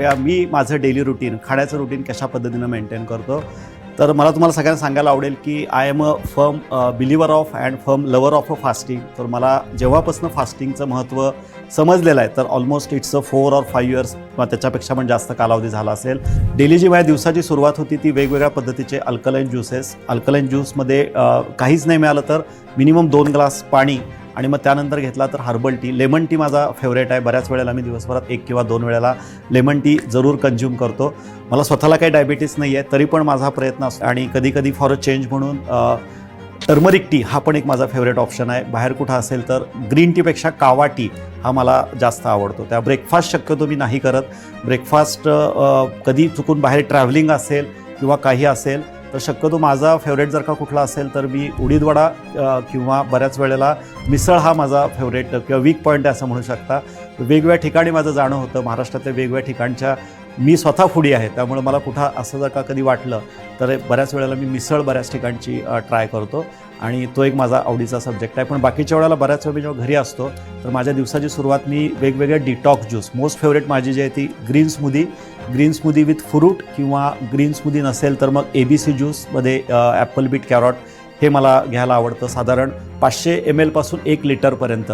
किंवा मी माझं daily routine खाण्याचं रुटीन कशा पद्धतीनं मेंटेन करतो? तर मला तुम्हाला सगळ्यांना सांगायला आवडेल की I am a firm believer of and firm lover of a fasting तर मला जेव्हापासून फास्टिंगचं महत्त्व समजलेलं आहे तर almost it's a four or five years किंवा त्याच्यापेक्षा पण जास्त कालावधी झाला असेल. डेली जी माझ्या दिवसाची सुरुवात होती ती वेगवेगळ्या पद्धतीचे अल्कलाईन ज्युसेस अल्कलाईन ज्यूसमध्ये काहीच नाही मिळालं तर मिनिमम दोन ग्लास पाणी आणि मग त्यानंतर घेतला तर हर्बल टी. लेमन टी माझा फेवरेट आहे. बऱ्याच वेळेला मी दिवसभरात एक किंवा दोन वेळेला लेमन टी जरूर कन्झ्युम करतो. मला स्वतःला काही डायबिटीस नाही आहे तरी पण माझा प्रयत्न असतो. आणि कधी कधी फॉर अ चेंज म्हणून टर्मरिक टी हा पण एक माझा फेवरेट ऑप्शन आहे. बाहेर कुठं असेल तर ग्रीन टीपेक्षा कावा टी हा मला जास्त आवडतो. त्या ब्रेकफास्ट शक्यतो मी नाही करत. ब्रेकफास्ट कधी चुकून बाहेर ट्रॅव्हलिंग असेल किंवा काही असेल तर शक्यतो माझा फेवरेट जर का कुठला असेल तर मी उडीदवडा किंवा बऱ्याच वेळेला मिसळ हा माझा फेवरेट किंवा वीक पॉईंट आहे असं म्हणू शकता. वेगवेगळ्या ठिकाणी माझं जाणं होतं. महाराष्ट्रातल्या वेगवेगळ्या ठिकाणच्या मी स्वतः फुडी आहे. त्यामुळे मला कुठं असं जर का कधी वाटलं तर बऱ्याच वेळेला मी मिसळ बऱ्याच ठिकाणची ट्राय करतो. आणि तो एक माझा आवडीचा सब्जेक्ट आहे. पण बाकीच्या वेळेला बऱ्याच वेळ मी जेव्हा घरी असतो तर माझ्या दिवसाची सुरुवात मी वेगवेगळ्या डिटॉक्स ज्यूस मोस्ट फेवरेट माझी जी आहे ती green smoothie green smoothie with fruit किंवा ग्रीन स्मूदी नसेल तर मग ए बी सी ज्यूसमध्ये ॲपल बीट कॅरॉट हे मला घ्यायला आवडतं साधारण पाचशे एम एलपासून एक लिटरपर्यंत.